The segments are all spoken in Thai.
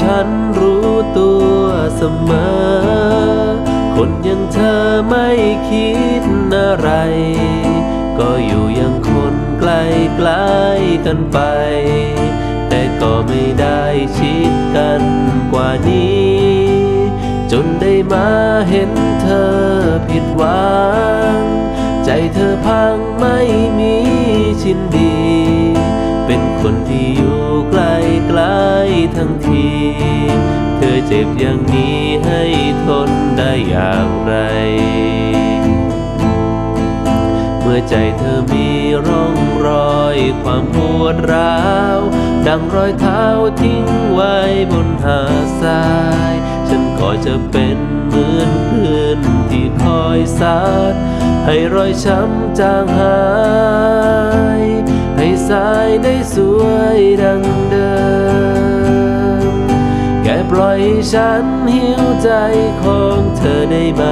ฉันรู้ตัวเสมอ คนอย่างเธอไม่คิดอะไร ก็อยู่อยังคนใกล้ใกล้กันไป แต่ก็ไม่ได้ชิดกันกว่านี้ จนได้มาเห็นเธอผิดหวัง ใจเธอพังไม่มีชินดี ทั้งที เธอเจ็บอย่างนี้ให้ทนได้อย่างไร เมื่อใจเธอมีร่องรอยความปวดร้าว ดังรอยเท้าทิ้งไว้บนหาดทราย ฉันก็จะเป็นเหมือนคลื่นที่คอยสาดให้รอยช้ำจางหาย ให้สายได้สวยดัง ล่อยให้ฉันหิวใจของเธอได้ไหม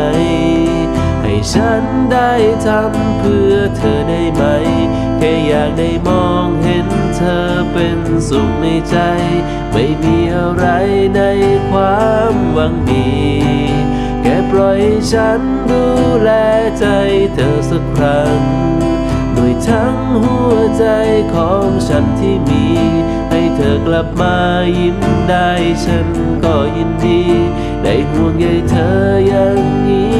ให้ฉันได้ทำเพื่อเธอได้ไหม แค่อยากได้มองเห็นเธอเป็นสุขในใจ ไม่มีอะไรในความหวังดีแค่ปล่อยฉันดูแลใจเธอสักครั้ง ด้วยทั้งหัวใจของฉันที่มี เธอกลับมายิ้มได้ฉันก็ยินดี ได้ห่วงใยเธออย่างนี้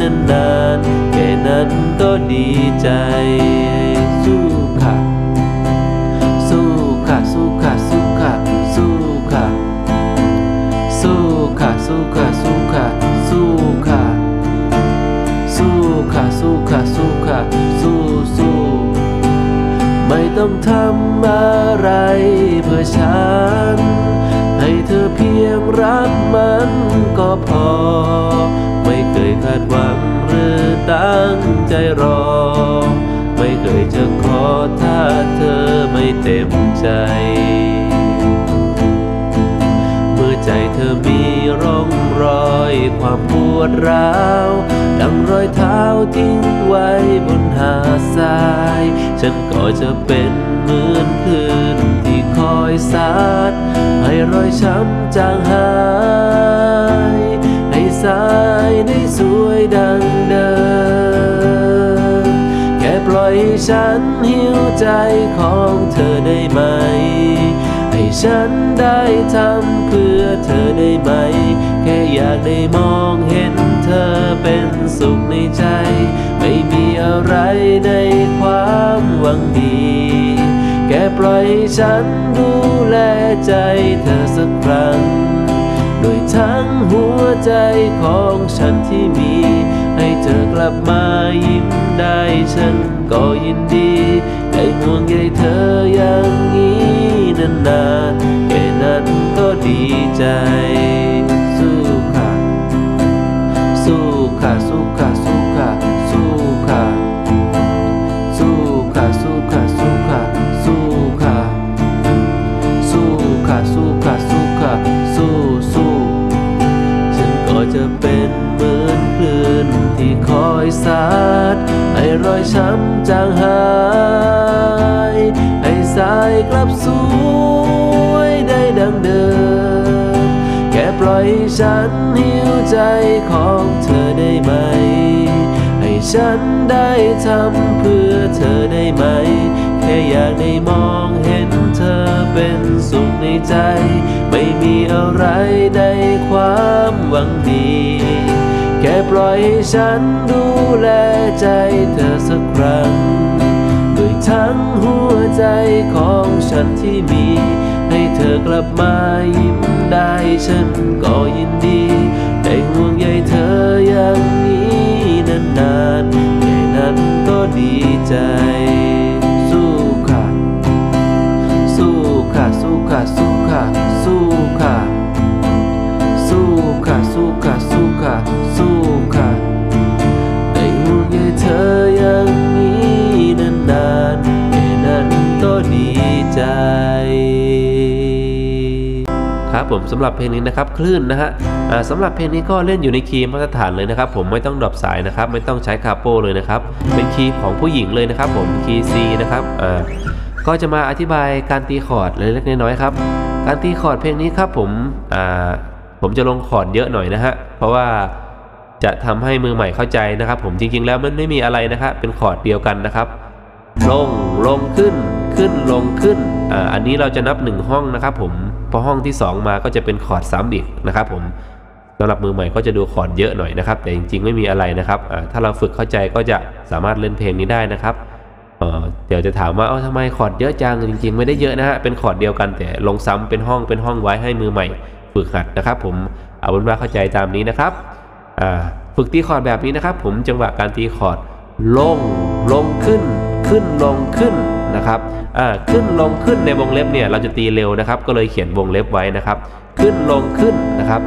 นานๆแค่นั้นก็ดีใจสู้ค่ะ สู้ค่ะ สู้ค่ะ สู้ค่ะ สู้ค่ะ สู้ค่ะ สู้ค่ะ สู้ค่ะ สู้ค่ะ สู้ค่ะ สู้ค่ะ สู้ค่ะสู้สู้ ไม่ต้องทำอะไรเพื่อฉัน ให้เธอเพียงรักมันก็พอ ไม่เคยคาดหวังหรือตั้งใจรอ ไม่เคยจะขอถ้าเธอไม่เต็มใจ เมื่อใจเธอมีร่องรอยความปวดร้าว ดังรอยเท้าทิ้งไว้ ทราย ฉันก็จะเป็นเหมือนคลื่นที่คอยสาดให้รอยช้ำจางหาย ให้สายได้สวยดังเดิมแค่ปล่อยฉันหิวใจของเธอได้ไหม ให้ฉันได้ทำเพื่อเธอได้ไหม แค่อยากได้มองเห็นเธอเป็นสุขในใจ ในความหวังดีแค่ปล่อยฉันดูแลใจเธอสักครั้งด้วยทั้งหัวใจของฉันที่มี ให้เธอกลับมายิ้มได้ฉันก็ยินดีได้ห่วงใยเธออย่างนี้นานๆแค่นั้นก็ดีใจ สู้ค่ะสู้ค่ะสู้สู้ฉันก็จะเป็นเหมือนคลื่นที่คอยสาดให้รอยช้ำจางหาย ให้สายกลับสวยได้ดังเดิม แค่ปล่อยฉันหิวใจของเธอได้ไหม ให้ฉันได้ทำเพื่อเธอได้ไหม แค่อยากได้มองเห็น เป็นสุขในใจ ไม่มีอะไรในความหวังดี แค่ปล่อยให้ฉันดูแลใจเธอสักครั้งด้วยทั้งหัวใจของฉันที่มี ให้เธอกลับมายิ้มได้ฉันก็ยินดี ได้ห่วงใยเธออย่างนี้นานๆแค่นั้นก็ดีใจ ค่ะสู้ค่ะสู้ค่ะสู้ค่ะสู้ค่ะสู้ค่ะสู้ค่ะได้ห่วงใยเธออย่างนี้นานๆแค่นั้นก็ดีใจครับผมสำหรับเพลงนี้นะครับคลื่นนะฮะสำหรับเพลงนี้ก็เล่นอยู่ในคีย์มาตรฐานเลยนะครับ ผมไม่ต้องดรอปสายนะครับ ไม่ต้องใช้คาโปเลยนะครับ เป็นคีย์ของผู้หญิงเลยนะครับ ผมคีย์ C นะครับอ่า ก็จะมาอธิบายการตีคอร์ดเล็กๆน้อยๆครับ การตีคอร์ดเพลงนี้ครับผมอ่าผมจะลงคอร์ดเยอะหน่อยนะฮะเพราะว่าจะทำให้มือใหม่เข้าใจนะครับ ผมจริงๆแล้วมันไม่มีอะไรนะครับเป็นคอร์ดเดียวกันนะครับ ลงลงขึ้นขึ้นลงขึ้นอ่าอันนี้เราจะนับหนึ่งห้องนะครับ ผมพอห้องที่สองมาก็จะเป็นคอร์ดซ้ำอีกนะครับ ผมสำหรับมือใหม่ก็จะดูคอร์ดเยอะหน่อยนะครับ แต่จริงๆไม่มีอะไรนะครับอ่าถ้าเราฝึกเข้าใจก็จะสามารถเล่นเพลงนี้ได้นะครับ เดี๋ยวจะถามว่าเอ้าทำไมคอร์ดเยอะจังจริง ๆ ไม่ได้เยอะนะฮะเป็นคอร์ดเดียวกันแต่ลงซ้ำเป็นห้องเป็นห้องไว้ให้มือใหม่ ฝึกหัดนะครับ ผมเอาเป็นว่าเข้าใจตามนี้นะครับฝึกตีคอร์ดแบบนี้นะครับ ผมจังหวะการตีคอร์ดลงลงขึ้น ขึ้นลงขึ้นนะครับขึ้นลงขึ้นในวงเล็บเนี่ยเราจะตีเร็วนะครับ ก็เลยเขียนวงเล็บไว้นะครับ ขึ้นลงขึ้นนะครับ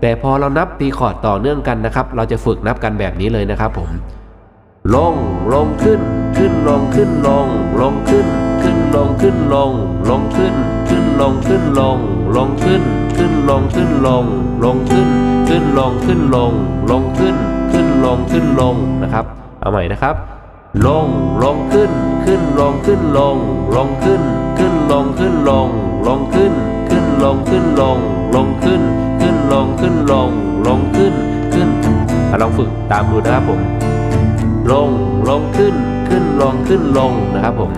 แต่พอเรานับตีคอร์ดต่อเนื่องกันนะครับ เราจะฝึกนับกันแบบนี้เลยนะครับ ผม ลงลงขึ้น ขึ้นลงขึ้นลง ลงขึ้น ขึ้นลงขึ้นลง ลงขึ้น ขึ้นลงขึ้นลง ลงขึ้น ขึ้นลงขึ้นลง ลงขึ้น ขึ้นลงขึ้นลง ลงขึ้น ขึ้นลงขึ้นลงนะครับ เอาใหม่นะครับ ลงลงขึ้น ขึ้นลงขึ้นลง ลงขึ้น ขึ้นลงขึ้นลง ลงขึ้น ขึ้นลงขึ้นลง ลงขึ้น ขึ้นลงขึ้นลง ลงขึ้น ขึ้นอะลองฝึกตามดูนะครับผม ลงลงขึ้นขึ้นลงขึ้นลงนะครับผม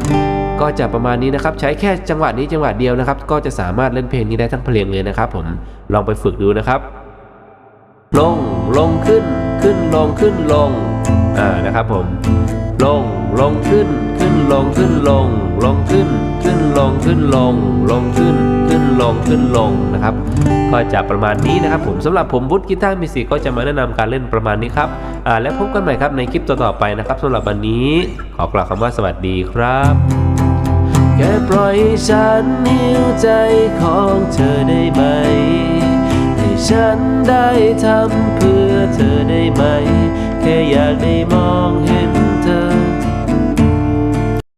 ก็จะประมาณนี้นะครับใช้แค่จังหวะนี้จังหวะเดียวนะครับ ก็จะสามารถเล่นเพลงนี้ได้ทั้งเพลงเลยนะครับ ผมลองไปฝึกดูนะครับ ลงลงขึ้นขึ้นลงขึ้นลงอ่านะครับผมลงลงขึ้นขึ้นลงขึ้นลง ลงขึ้นขึ้นลงขึ้นลงลงขึ้น ลงขึ้นลงนะครับ ก็จะประมาณนี้นะครับผมสำหรับผมวุฒิกีตาร์มิสิก็จะมาแนะนำการเล่นประมาณนี้ครับอ่าและพบกันใหม่ครับในคลิปต่อๆไปนะครับ สำหรับวันนี้ขอกล่าวคำว่าสวัสดีครับแค่ปล่อยฉันหิวใจของเธอได้ไหมให้ฉันได้ทำเพื่อเธอได้ไหม แค่อยากได้มองเห็น